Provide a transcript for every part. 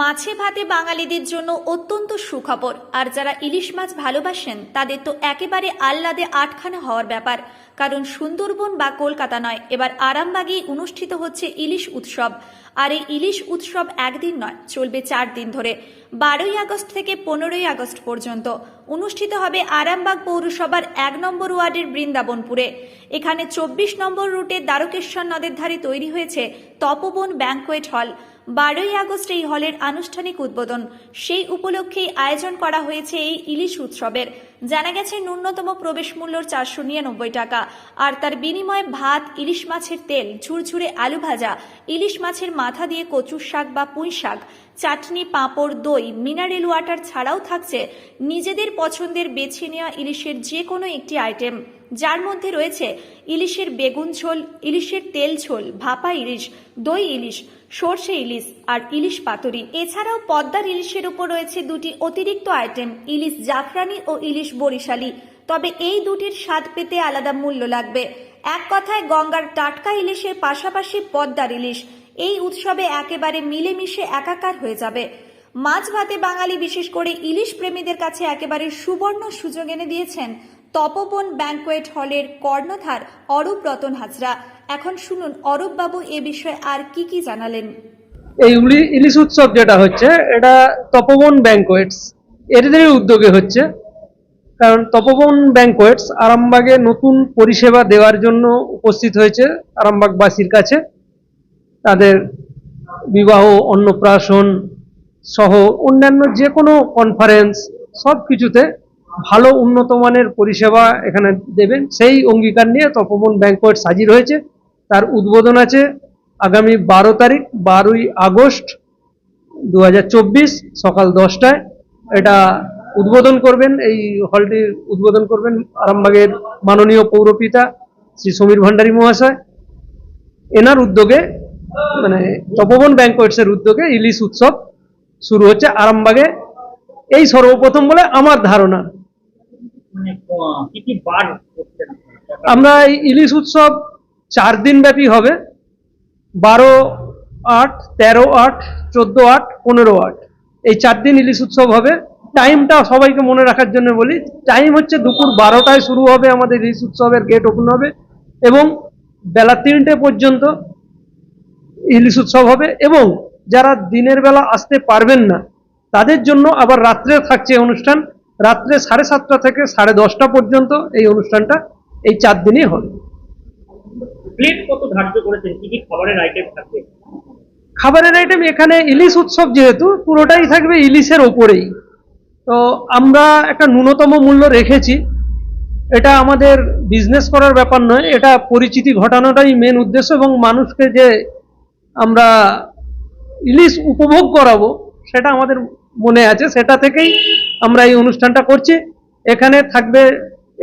মাছে ভাতে বাঙালিদের জন্য অত্যন্ত সুখবর। আর যারা ইলিশ মাছ ভালোবাসেন, তাদের তো একেবারে আহ্লাদে আটখানা হওয়ার ব্যাপার। কারণ সুন্দরবন বা কলকাতা নয়, এবার আরামবাগেই অনুষ্ঠিত হচ্ছে ইলিশ উৎসব। আর এই ইলিশ উৎসব একদিন নয়, চলবে চার দিন ধরে। বারোই আগস্ট থেকে পনেরোই আগস্ট পর্যন্ত অনুষ্ঠিত হবে আরামবাগ পৌরসভার এক নম্বর ওয়ার্ডের বৃন্দাবনপুরে। এখানে চব্বিশ নম্বর রুটে দ্বারকেশ্বর নদের ধারে তৈরি হয়েছে তপবন ব্যাংকোয়েট হল। বারোই আগস্ট এই হলের আনুষ্ঠানিক উদ্বোধন। সেই উপলক্ষেই আয়োজন করা হয়েছে এই ইলিশ উৎসবের। জানা গেছে, ন্যূনতম প্রবেশ মূল্য চারশো নিরানব্বই টাকা। আর তার বিনিময়ে ভাত, ইলিশ মাছের তেল, ঝুরঝুরে আলু ভাজা, ইলিশ মাছের মাথা দিয়ে কচুর শাক বা পুঁই শাক, চাটনি, পাঁপড়, দই, মিনারেল ওয়াটার ছাড়াও থাকছে নিজেদের পছন্দের বেছে নেওয়া ইলিশের যে কোনো একটি আইটেম। যার মধ্যে রয়েছে ইলিশের বেগুন ঝোল, ইলিশের তেল ঝোল, ভাপা ইলিশ, দই ইলিশ, সর্ষে ইলিশ আর ইলিশ পাতুরি। এছাড়াও পদ্মার ইলিশের উপর রয়েছে দুটি অতিরিক্ত আইটেম ইলিশ জাফরানি ও ইলিশ বরিশালি। তবে এই দুটির স্বাদ পেতে আলাদা মূল্য লাগবে। এক কথায় গঙ্গার টাটকা ইলিশের পাশাপাশি পদ্মার ইলিশ। এই উৎসবে একেবারে মিলেমিশে একাকার হয়ে যাবে। মাছ ভাতে বাঙালি বিশেষ করে ইলিশ প্রেমীদের কাছে একেবারে সুবর্ণ সুযোগ এনে দিয়েছেন তপবন ব্যাংকোয়েট হলের কর্ণধার অরূপ রতন হাজরা। এখন শুনুন অরূপ বাবু এ বিষয়ে আর কি কি জানালেন। এই ইলিশ উৎসব যেটা হচ্ছে, এটা তপবন ব্যাংকোয়েটস এদেরই উদ্যোগে হচ্ছে। কারণ তপবন ব্যাংকোয়েটস আরামবাগে নতুন পরিষেবা দেওয়ার জন্য উপস্থিত হয়েছে আরামবাগবাসীর কাছে। তাদের বিবাহ, অন্নপ্রাশন সহ অন্যান্য যে কোনো কনফারেন্স সব কিছুতে ভালো উন্নত মানের পরিষেবা এখানে দেবেন। সেই অঙ্গীকার নিয়ে তপবন ব্যাংকোয়েট হাজির হয়েছে। তার উদ্বোধন আছে আগামী বারো তারিখ, বারোই আগস্ট দু হাজার চব্বিশ সকাল দশটায়। এটা উদ্বোধন করবেন, এই হলটির উদ্বোধন করবেন আরামবাগের মাননীয় পৌরপিতা শ্রী সমীর ভান্ডারী মহাশয়। এনার উদ্যোগে মানে তপবন ব্যাংকোয়েটসের উদ্যোগে ইলিশ উৎসব শুরু হচ্ছে আরামবাগে। এই সর্বপ্রথম বলে আমার ধারণা। আমরা এই ইলিশ উৎসব চার দিন ব্যাপী হবে। বারো আট, তেরো আট, চোদ্দ আট, পনেরো আট। এই চার দিন ইলিশ উৎসব হবে। টাইমটা সবাইকে মনে রাখার জন্য বলি টাইম হচ্ছে দুপুর বারোটায় শুরু হবে আমাদের ইলিশ উৎসবের গেট ওপেন হবে এবং বেলা তিনটে পর্যন্ত ইলিশ উৎসব হবে এবং যারা দিনের বেলা আসতে পারবেন না, তাদের জন্য আবার রাত্রে থাকছে অনুষ্ঠান। রাত্রে সাড়ে সাতটা থেকে সাড়ে দশটা পর্যন্ত এই অনুষ্ঠানটা এই চার দিনই হবে। প্লেট কত ধার্য করেছেন? কি কি খাবারের আইটেম থাকবে? খাবারের আইটেম এখানে ইলিশ উৎসব যেহেতু পুরোটাই থাকবে ইলিশের ওপরেই। তো আমরা একটা ন্যূনতম মূল্য রেখেছি। এটা আমাদের বিজনেস করার ব্যাপার নয় এটা পরিচিতি ঘটানোটাই মেন উদ্দেশ্য এবং মানুষকে যে আমরা ইলিশ উপভোগ করাবো সেটা আমাদের মনে আছে সেটা থেকেই আমরা এই অনুষ্ঠানটা করছি। এখানে থাকবে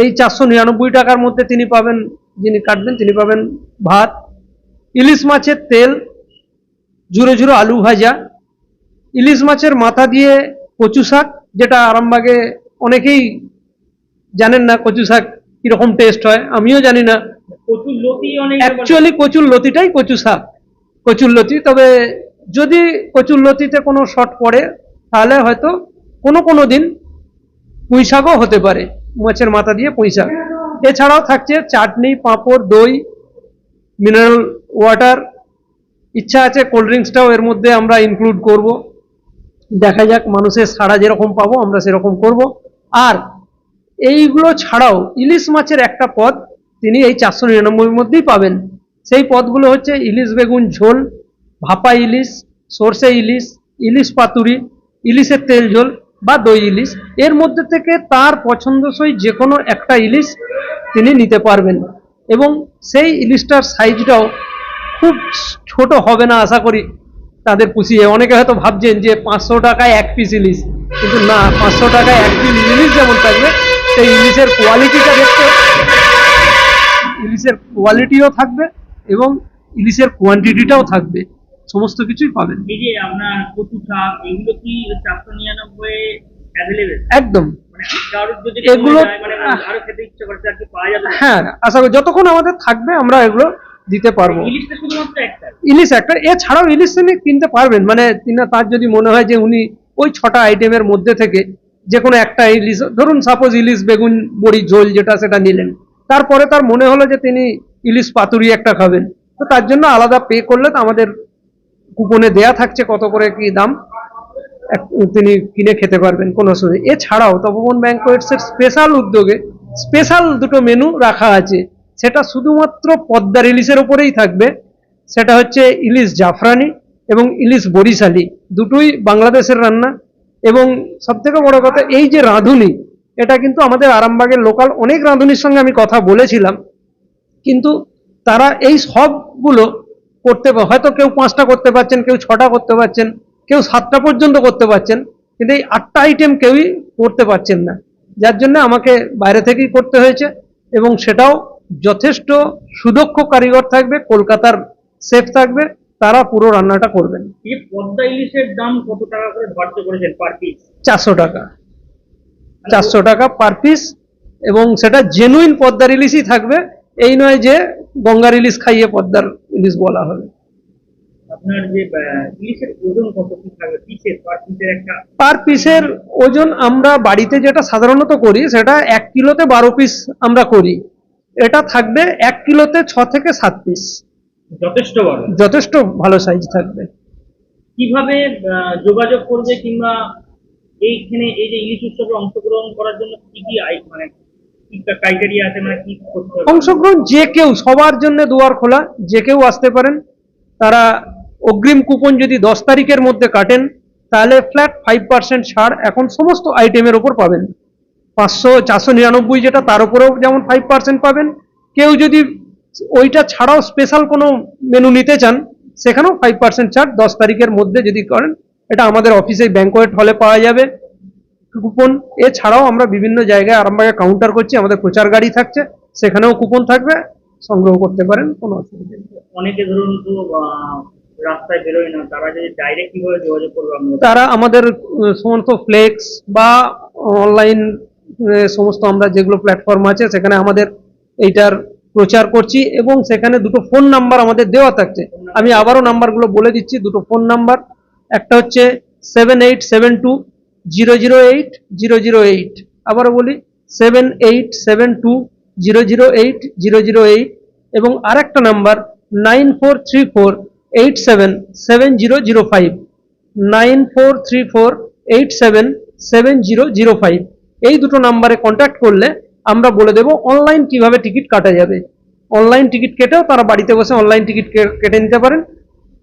এই চারশো নিরানব্বই টাকার মধ্যে তিনি পাবেন যিনি কাটবেন তিনি পাবেন ভাত ইলিশ মাছের তেল ঝুরো ঝুরো আলু ভাজা ইলিশ মাছের মাথা দিয়ে কচু শাক যেটা আরামবাগে অনেকেই জানেন না কচু শাক কীরকম টেস্ট হয় আমিও জানি না। অ্যাকচুয়ালি কচুর লতিটাই কচু শাক কচুর লতি তবে যদি কচুর লতিতে কোনো শর্ট পড়ে তাহলে হয়তো কোনো কোনো দিন পুঁই শাকও হতে পারে, মাছের মাথা দিয়ে পুঁই শাক এছাড়াও থাকছে চাটনি, পাঁপড়, দই মিনারেল ওয়াটার ইচ্ছা আছে কোল্ড ড্রিঙ্কসটাও এর মধ্যে আমরা ইনক্লুড করব। দেখা যাক মানুষের সাড়া যেরকম পাবো, আমরা সেরকম করব। আর এইগুলো ছাড়াও ইলিশ মাছের একটা পদ তিনি এই চারশো নিরানব্বইয়ের মধ্যেই পাবেন। সেই পদগুলো হচ্ছে ইলিশ বেগুন ঝোল, ভাপা ইলিশ, সর্ষে ইলিশ ইলিশ পাতুরি ইলিশের তেল, ঝোল বা দই ইলিশ, এর মধ্যে থেকে তার পছন্দসই যে কোনো একটা ইলিশ তিনি নিতে পারবেন এবং সেই ইলিশটার সাইজটাও খুব ছোট হবে না আশা করি তাদের পুষিয়ে। অনেকে হয়তো ভাবছেন যে পাঁচশো টাকায় এক পিস ইলিশ, কিন্তু না, পাঁচশো টাকায় এক পিস ইলিশ যেমন থাকবে, সেই ইলিশের কোয়ালিটিটা দেখতে ইলিশের কোয়ালিটিও থাকবে এবং ইলিশের কোয়ান্টিটিটাও থাকবে। সমস্ত কিছুই পাবেন। এই যে আপনার কচু শাক এগুলো কি চারশো নিরানব্বই একদম। মানে এগুলো- মানে যাবে? হ্যাঁ আশা করি যতক্ষণ আমাদের থাকবে আমরা এগুলো দিতে পারব। ইলিশ একটা। এছাড়াও ইলিশ তিনি কিনতে পারবেন। মানে তার যদি মনে হয় যে উনি ওই ছটা আইটেমের মধ্যে থেকে যে কোনো একটা ইলিশ ধরুন সাপোজ ইলিশ বেগুন বড়ি ঝোল যেটা সেটা নিলেন। তারপরে তার মনে হলো যে তিনি ইলিশ পাতুরি একটা খাবেন। তো তার জন্য আলাদা পে করলে তো আমাদের কুপনে দেয়া থাকছে কত করে কি দাম? তিনি কিনে খেতে পারবেন, কোনো অসুবিধা এছাড়াও তপবন ব্যাংকোয়েটসের স্পেশাল উদ্যোগে স্পেশাল দুটো মেনু রাখা আছে। সেটা শুধুমাত্র পদ্মার ইলিশের ওপরেই থাকবে। সেটা হচ্ছে ইলিশ জাফরানি এবং ইলিশ বরিশালি। দুটোই বাংলাদেশের রান্না। এবং সব থেকে বড় কথা, এই যে রাঁধুনি, এটা কিন্তু আমাদের আরামবাগের লোকাল অনেক রাঁধুনির সঙ্গে আমি কথা বলেছিলাম। কিন্তু তারা এই সবগুলো করতে হয়তো কেউ পাঁচটা করতে পারছেন কেউ ছটা করতে পারছেন কেউ সাতটা পর্যন্ত করতে পারছেন কিন্তু এই আটটা আইটেম কেউই করতে পারছেন না। যার জন্য আমাকে বাইরে থেকেই করতে হয়েছে এবং সেটাও যথেষ্ট সুদক্ষ কারিগর থাকবে কলকাতার সেফ থাকবে তারা পুরো রান্নাটা করবেন। পদ্মা ইলিশের দাম কত টাকা করে ধার্য করেছেন পার পিস চারশো টাকা। চারশো টাকা পার পিস এবং সেটা জেনুইন পদ্মার ইলিশই থাকবে। এই নয় যে গঙ্গার ইলিশ খাইয়ে পদ্মার ইলিশ বলা হবে। আপনার যে ইলিশের ওজন কত কি থাকবে পিসের পার পিসের একটা? পার পিসের ওজন আমরা বাড়িতে যেটা সাধারণত করি সেটা এক কিলোতে বারো পিস আমরা করি। এটা থাকবে এক কিলোতে ছ থেকে সাত পিস যথেষ্ট বড়। যথেষ্ট ভালো সাইজ থাকবে। কীভাবে যোগাযোগ করবে কিংবা এইখানে এই যে ইলিশ উৎসবে অংশগ্রহণ করার জন্য কি কি আই মানে মানে অংশগ্রহণ যে কেউ, সবার জন্য দুয়ার খোলা, যে কেউ আসতে পারেন। তারা অগ্রিম কুপন যদি দশ তারিখের মধ্যে কাটেন, তাহলে ফ্ল্যাট ফাইভ পার্সেন্ট ছাড় এখন সমস্ত আইটেমের ওপর পাবেন। পাঁচশো, চারশো নিরানব্বই যেটা, তার উপরেও যেমন ফাইভ পার্সেন্ট পাবেন। কেউ যদি ওইটা ছাড়াও স্পেশাল কোনো মেনু নিতে চান, সেখানেও ফাইভ পার্সেন্ট ছাড় দশ তারিখের মধ্যে যদি করেন, এটা আমাদের অফিসে ব্যাংকোয়েট হলে পাওয়া যাবে। কুপন। এছাড়াও আমরা বিভিন্ন জায়গায় আরামবাগে কাউন্টার করছি আমাদের প্রচার গাড়ি থাকছে সেখানেও কুপন থাকবে সংগ্রহ করতে পারেন কোনো অসুবিধা নেই। অনেকে ধরুন তো রাস্তায় বেরোয় না তারা যদি ডাইরেক্ট কীভাবে যোগাযোগ করবে তারা আমাদের সমস্ত ফ্লেক্স বা অনলাইন সমস্ত আমরা যেগুলো প্ল্যাটফর্ম আছে সেখানে আমাদের এইটার প্রচার করছি এবং সেখানে দুটো ফোন নাম্বার আমাদের দেওয়া থাকছে। আমি আবারও নাম্বারগুলো বলে দিচ্ছি দুটো ফোন নাম্বার একটা হচ্ছে seven eight seven two zero zero eight, zero zero eight. আবারও বলি, seven eight, seven two, zero zero eight, zero zero eight এবং আরেকটা number, nine four three four, eight seven seven zero zero five. Nine four three four, eight seven seven zero zero five. এই দুটো নাম্বারে contact করলে আমরা বলে দেবো online কীভাবে টিকিট কাটা যাবে। অনলাইন টিকিট কেটেও তারা বাড়িতে বসে অনলাইন টিকিট কেটে নিতে পারেন।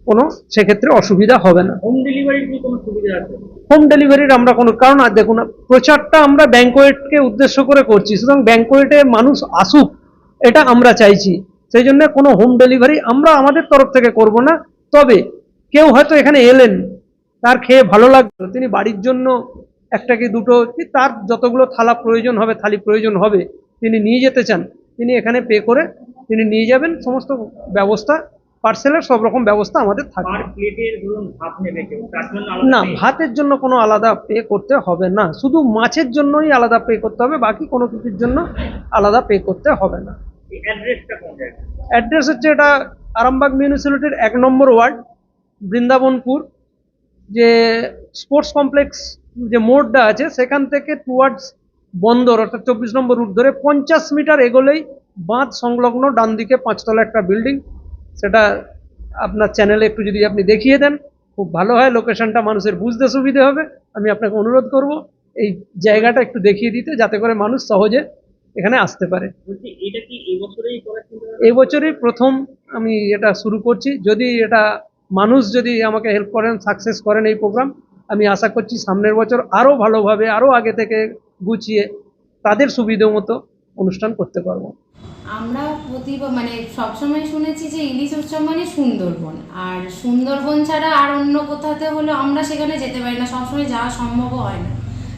কোনো সেক্ষেত্রে অসুবিধা হবে না। হোম ডেলিভারির কি কোনো সুবিধা আছে? হোম ডেলিভারির আমরা কোনো কারণ আর দেখুন প্রচারটা আমরা ব্যাংকোয়েটকে উদ্দেশ্য করে করছি সুতরাং ব্যাংকোয়েটে মানুষ আসুক এটা আমরা চাইছি। সেই জন্য কোনো হোম ডেলিভারি আমরা আমাদের তরফ থেকে করব না। তবে কেউ হয়তো এখানে এলেন তার খেয়ে ভালো লাগল তিনি বাড়ির জন্য একটা কি দুটো কি তার যতগুলো থালা প্রয়োজন হবে থালি প্রয়োজন হবে তিনি নিয়ে যেতে চান তিনি এখানে পে করে তিনি নিয়ে যাবেন সমস্ত ব্যবস্থা পার্সেলের সব রকম ব্যবস্থা আমাদের থাকবে না ভাতের জন্য কোনো আলাদা পে করতে হবে না। শুধু মাছের জন্যই আলাদা পে করতে হবে বাকি কোনো কিছুর জন্য আলাদা পে করতে হবে না। অ্যাড্রেস হচ্ছে এটা আরামবাগ মিউনিসিপ্যালিটির এক নম্বর ওয়ার্ড বৃন্দাবনপুর। যে স্পোর্টস কমপ্লেক্স যে মোড়টা আছে সেখান থেকে টুয়ার্ডস বন্দর অর্থাৎ চব্বিশ নম্বর রুট ধরে পঞ্চাশ মিটার এগোলেই বাঁধ সংলগ্ন ডান দিকে পাঁচতলা একটা বিল্ডিং সেটা আপনার চ্যানেলে একটু যদি আপনি দেখিয়ে দেন খুব ভালো হয় লোকেশনটা মানুষের বুঝতে সুবিধে হবে। আমি আপনাকে অনুরোধ করব এই জায়গাটা একটু দেখিয়ে দিতে যাতে করে মানুষ সহজে এখানে আসতে পারে। এবছরেই প্রথম আমি এটা শুরু করছি। যদি এটা মানুষ যদি আমাকে হেল্প করেন সাকসেস করেন এই প্রোগ্রাম আমি আশা করছি সামনের বছর আরও ভালোভাবে আরও আগে থেকে গুছিয়ে তাদের সুবিধে মতো অনুষ্ঠান করতে পারব। আমরা প্রতিবার মানে সবসময় শুনেছি যে ইলিশ উৎসব মানে সুন্দরবন। আর সুন্দরবন ছাড়া আর অন্য কোথাতে হলে আমরা সেখানে যেতে পারি না, সবসময় যাওয়া সম্ভবও হয় না।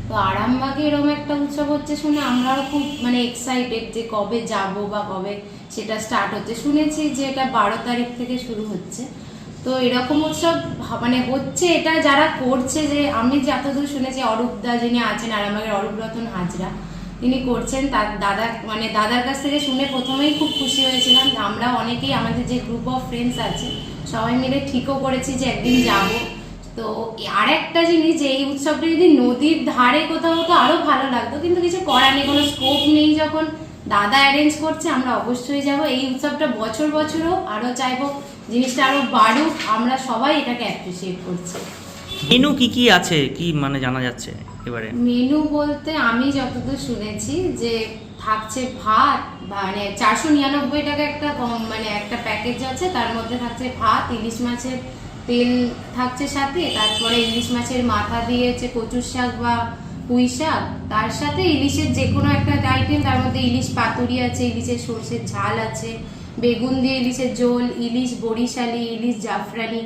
তো আরামবাগে এরকম একটা উৎসব হচ্ছে শুনে আমরাও খুব মানে এক্সাইটেড যে কবে যাব বা কবে সেটা স্টার্ট হচ্ছে। শুনেছি যে এটা বারো তারিখ থেকে শুরু হচ্ছে। তো এরকম উৎসব মানে হচ্ছে এটা যারা করছে যে, আমি যতদূর শুনেছি অরূপদা যিনি আছেন আরামবাগের অরূপ রতন হাজরা তিনি করছেন, তার দাদা মানে দাদার কাছ থেকে শুনে প্রথমেই খুব খুশি হয়েছিলাম। আমরা অনেকেই আমাদের যে গ্রুপ অফ ফ্রেন্ডস আছে, সবাই মিলে ঠিকও করেছি যে একদিন যাব। তো আর একটা জিনিস যে এই উৎসবটা যদি নদীর ধারে কোথাও হতো আরও ভালো লাগতো, কিন্তু কিছু করার নেই, কোনো স্কোপ নেই যখন দাদা অ্যারেঞ্জ করছে, আমরা অবশ্যই যাব। এই উৎসবটা বছর বছরও আরও চাইব, জিনিসটা আরও বাড়ুক, আমরা সবাই এটাকে অ্যাপ্রিসিয়েট করছি। মেনু কি কি আছে? কি মানে জানা যাচ্ছে? এবারে মেনু বলতে আমি যতদূর শুনেছি যে থাকছে ভাত মানে চারশো নিরানব্বই টাকা একটা মানে একটা প্যাকেজ আছে, তার মধ্যে থাকছে ভাত, ইলিশ মাছের তেল থাকছে সাথে, তারপরে ইলিশ মাছের মাথা দিয়েছে কচুর শাক বা পুঁই শাক, তার সাথে ইলিশের যে কোনো একটা আইটেম তার মধ্যে ইলিশ পাতুরি আছে, ইলিশের সর্ষের ঝাল আছে, বেগুন দিয়ে ইলিশের ঝোল, ইলিশ বরিশালি, ইলিশ জাফরানি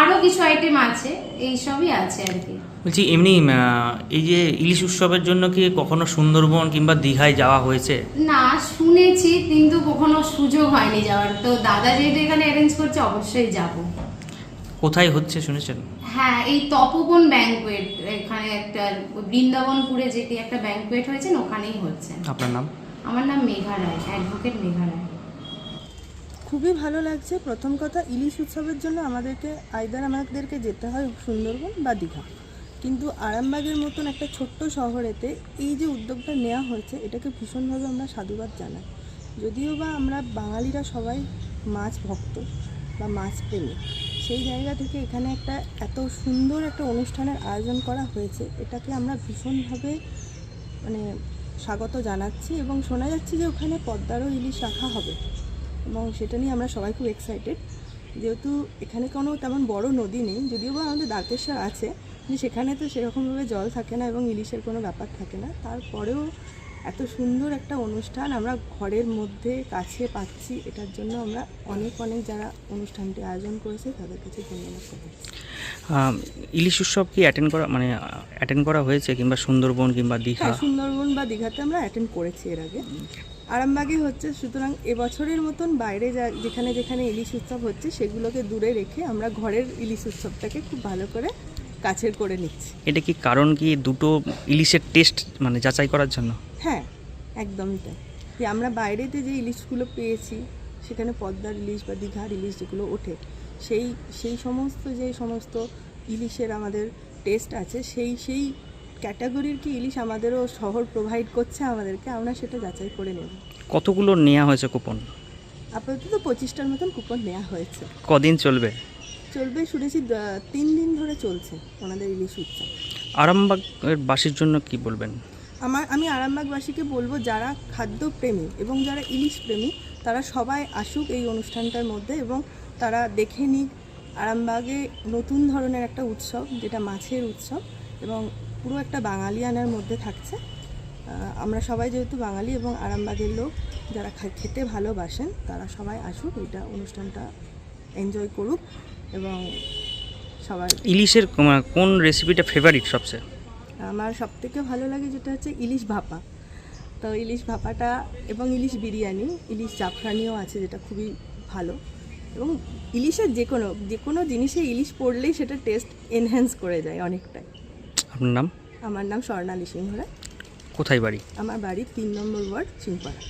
আরও কিছু আইটেম আছে এইসবই আছে আর কি। বলছি এমনি এই যে ইলিশ উৎসবের জন্য কি কখনো সুন্দরবন কিংবা দীঘায় যাওয়া হয়েছে? না শুনেছি কিন্তু কখনো সুযোগ হয়নি যাওয়ার। তো দাদা যেহেতু এখানে অ্যারেঞ্জ করছে অবশ্যই যাব। কোথায় হচ্ছে শুনেছেন? হ্যাঁ এই তপবন ব্যাংকুয়েট এখানে একটা বৃন্দাবনপুরে যেটি একটা ব্যাংকুয়েট হয়েছে ওখানেই হচ্ছে। আপনার নাম? আমার নাম মেঘা রায় অ্যাডভোকেট মেঘা রায়। খুবই ভালো লাগছে। প্রথম কথা, ইলিশ উৎসবের জন্য আমাদেরকে, আইদার আমাদেরকে যেতে হয় সুন্দরবন বা দীঘা। কিন্তু আরামবাগের মতন একটা ছোট্ট শহরেতে এই যে উদ্যোগটা নেওয়া হয়েছে, এটাকে ভীষণভাবে আমরা সাধুবাদ জানাই। যদিও বা আমরা বাঙালিরা সবাই মাছ ভক্ত বা মাছ প্রেমী, সেই জায়গা থেকে এখানে একটা এত সুন্দর একটা অনুষ্ঠানের আয়োজন করা হয়েছে, এটাকে আমরা ভীষণভাবে মানে স্বাগত জানাচ্ছি এবং শোনা যাচ্ছে যে ওখানে পদ্মারও ইলিশ রাখা হবে। এবং সেটা নিয়ে আমরা সবাই খুব এক্সাইটেড যেহেতু এখানে কোনো তেমন বড় নদী নেই যদিও বা আমাদের দ্বারকেশ্বর আছে কিন্তু সেখানে তো সেরকমভাবে জল থাকে না এবং ইলিশের কোনো ব্যাপার থাকে না। তারপরেও এত সুন্দর একটা অনুষ্ঠান আমরা ঘরের মধ্যে কাছে পাচ্ছি এটার জন্য আমরা অনেক অনেক যারা অনুষ্ঠানটি আয়োজন করেছে তাদের কাছে ধন্যবাদ। জানাচ্ছি ইলিশ উৎসব কি অ্যাটেন্ড করা মানে অ্যাটেন্ড করা হয়েছে কিংবা সুন্দরবন কিংবা দীঘা? হ্যাঁ সুন্দরবন বা দীঘাতে আমরা অ্যাটেন্ড করেছি এর আগে। আরামবাগে হচ্ছে সুতরাং এবছরের মতন বাইরে যা যেখানে যেখানে ইলিশ উৎসব হচ্ছে সেগুলোকে দূরে রেখে আমরা ঘরের ইলিশ উৎসবটাকে খুব ভালো করে কাছের করে নিচ্ছি। এটা কি কারণ কি দুটো ইলিশের টেস্ট মানে যাচাই করার জন্য? হ্যাঁ একদমই তাই। যে আমরা বাইরেতে যে ইলিশগুলো পেয়েছি সেখানে পদ্মার ইলিশ বা দীঘার ইলিশ যেগুলো ওঠে সেই সেই সমস্ত যে সমস্ত ইলিশের আমাদের টেস্ট আছে সেই সেই ক্যাটাগরির কি ইলিশ আমাদেরও শহর প্রোভাইড করছে আমাদেরকে আমরা সেটা যাচাই করে নেব। কতগুলো নেওয়া হয়েছে কুপন আপাতত পঁচিশটার মতন কুপন নেওয়া হয়েছে। কদিন চলবে? চলবে শুনেছি তিন দিন ধরে চলছে ওনাদের ইলিশ উৎসব। আরামবাগের বাসীর জন্য কি বলবেন? আমার আমি আরামবাগবাসীকে বলব যারা খাদ্যপ্রেমী এবং যারা ইলিশ প্রেমী তারা সবাই আসুক এই অনুষ্ঠানটার মধ্যে এবং তারা দেখে নিক। আরামবাগে নতুন ধরনের একটা উৎসব যেটা মাছের উৎসব এবং পুরো একটা বাঙালিয়ানার মধ্যে থাকছে। আমরা সবাই যেহেতু বাঙালি এবং আরামবাগের লোক যারা খেতে ভালোবাসেন তারা সবাই আসুক এটা অনুষ্ঠানটা এনজয় করুক এবং সবাই ইলিশের কোন- কোন রেসিপিটা ফেভারিট সবচেয়ে? আমার সব থেকে ভালো লাগে যেটা হচ্ছে ইলিশ ভাপা। তো ইলিশ ভাপাটা এবং ইলিশ বিরিয়ানি ইলিশ জাফরানিও আছে যেটা খুবই ভালো। এবং ইলিশের যে কোনো যে কোনো জিনিসে ইলিশ পড়লেই সেটা টেস্ট এনহ্যান্স করে যায় অনেকটাই। আপনার নাম? আমার নাম স্বর্ণালী সিংহরা কোথায় বাড়ি? আমার বাড়ি তিন নম্বর ওয়ার্ড চিংপাড়া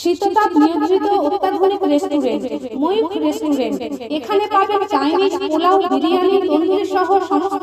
শীততাপ নিয়ন্ত্রিত অত্যাধুনিক রেস্টুরেন্ট ময়ূখ রেস্টুরেন্ট। এখানে পাবেন চাইনিজ পোলাও বিরিয়ানি তন্দুরি সহ সমস্ত